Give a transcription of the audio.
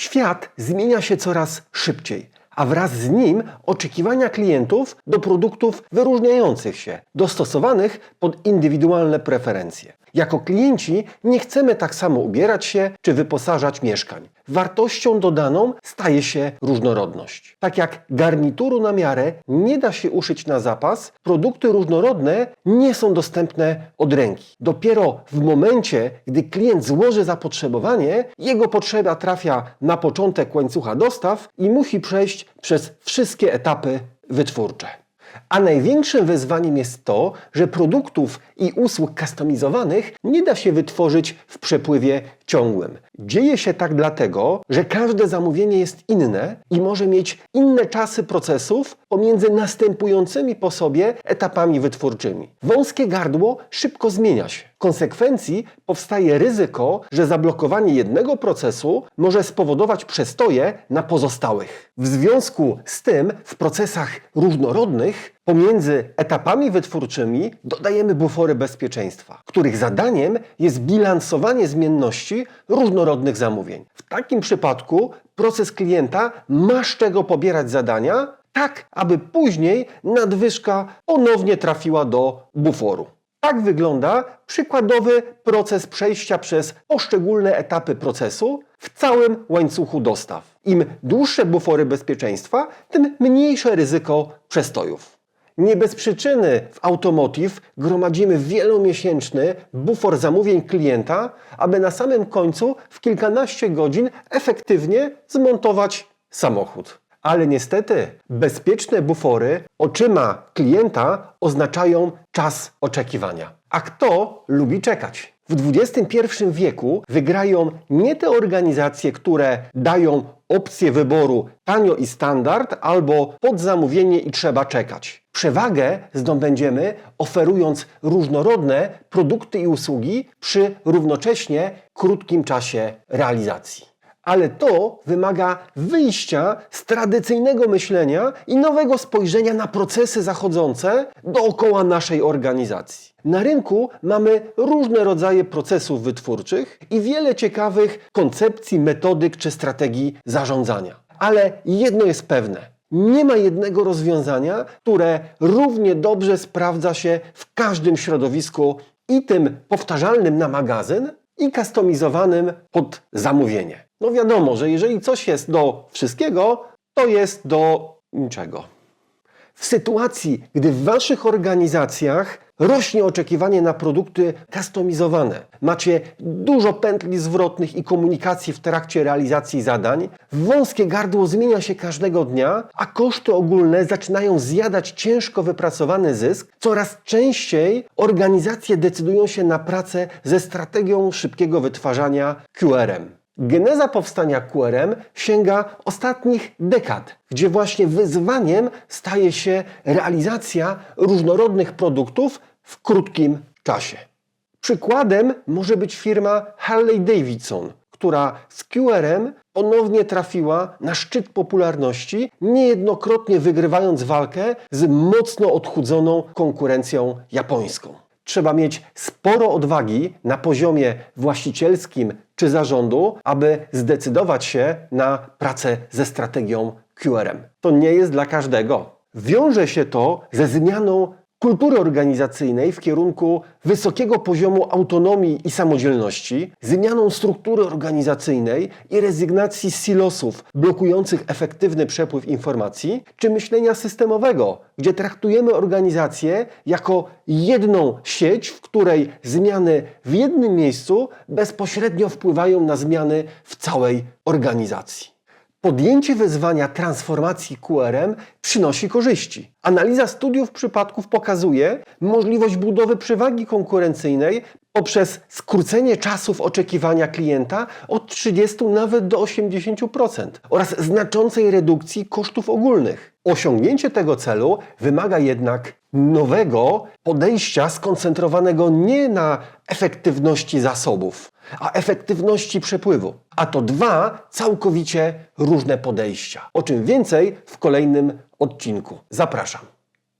Świat zmienia się coraz szybciej, a wraz z nim oczekiwania klientów do produktów wyróżniających się, dostosowanych pod indywidualne preferencje. Jako klienci nie chcemy tak samo ubierać się czy wyposażać mieszkań. Wartością dodaną staje się różnorodność. Tak jak garnituru na miarę nie da się uszyć na zapas, produkty różnorodne nie są dostępne od ręki. Dopiero w momencie, gdy klient złoży zapotrzebowanie, jego potrzeba trafia na początek łańcucha dostaw i musi przejść przez wszystkie etapy wytwórcze. A największym wyzwaniem jest to, że produktów i usług kustomizowanych nie da się wytworzyć w przepływie ciągłym. Dzieje się tak dlatego, że każde zamówienie jest inne i może mieć inne czasy procesów pomiędzy następującymi po sobie etapami wytwórczymi. Wąskie gardło szybko zmienia się. Konsekwencji powstaje ryzyko, że zablokowanie jednego procesu może spowodować przestoje na pozostałych. W związku z tym w procesach różnorodnych pomiędzy etapami wytwórczymi dodajemy bufory bezpieczeństwa, których zadaniem jest bilansowanie zmienności różnorodnych zamówień. W takim przypadku proces klienta ma z czego pobierać zadania, tak aby później nadwyżka ponownie trafiła do buforu. Tak wygląda przykładowy proces przejścia przez poszczególne etapy procesu w całym łańcuchu dostaw. Im dłuższe bufory bezpieczeństwa, tym mniejsze ryzyko przestojów. Nie bez przyczyny w Automotive gromadzimy wielomiesięczny bufor zamówień klienta, aby na samym końcu w kilkanaście godzin efektywnie zmontować samochód. Ale niestety bezpieczne bufory oczyma klienta oznaczają czas oczekiwania. A kto lubi czekać? W XXI wieku wygrają nie te organizacje, które dają opcję wyboru tanio i standard albo pod zamówienie i trzeba czekać. Przewagę zdobędziemy oferując różnorodne produkty i usługi przy równocześnie krótkim czasie realizacji. Ale to wymaga wyjścia z tradycyjnego myślenia i nowego spojrzenia na procesy zachodzące dookoła naszej organizacji. Na rynku mamy różne rodzaje procesów wytwórczych i wiele ciekawych koncepcji, metodyk czy strategii zarządzania. Ale jedno jest pewne. Nie ma jednego rozwiązania, które równie dobrze sprawdza się w każdym środowisku i tym powtarzalnym na magazyn, i kustomizowanym pod zamówienie. No wiadomo, że jeżeli coś jest do wszystkiego, to jest do niczego. W sytuacji, gdy w Waszych organizacjach rośnie oczekiwanie na produkty kustomizowane, macie dużo pętli zwrotnych i komunikacji w trakcie realizacji zadań, wąskie gardło zmienia się każdego dnia, a koszty ogólne zaczynają zjadać ciężko wypracowany zysk, coraz częściej organizacje decydują się na pracę ze strategią szybkiego wytwarzania QRM. Geneza powstania QRM sięga ostatnich dekad, gdzie właśnie wyzwaniem staje się realizacja różnorodnych produktów w krótkim czasie. Przykładem może być firma Harley Davidson, która z QRM ponownie trafiła na szczyt popularności, niejednokrotnie wygrywając walkę z mocno odchudzoną konkurencją japońską. Trzeba mieć sporo odwagi na poziomie właścicielskim czy zarządu, aby zdecydować się na pracę ze strategią QRM. To nie jest dla każdego. Wiąże się to ze zmianą kultury organizacyjnej w kierunku wysokiego poziomu autonomii i samodzielności, zmianą struktury organizacyjnej i rezygnacji z silosów blokujących efektywny przepływ informacji, czy myślenia systemowego, gdzie traktujemy organizację jako jedną sieć, w której zmiany w jednym miejscu bezpośrednio wpływają na zmiany w całej organizacji. Podjęcie wyzwania transformacji QRM przynosi korzyści. Analiza studiów przypadków pokazuje możliwość budowy przewagi konkurencyjnej poprzez skrócenie czasów oczekiwania klienta od 30 nawet do 80% oraz znaczącej redukcji kosztów ogólnych. Osiągnięcie tego celu wymaga jednak nowego podejścia skoncentrowanego nie na efektywności zasobów, a efektywności przepływu. A to dwa całkowicie różne podejścia. O czym więcej w kolejnym odcinku. Zapraszam.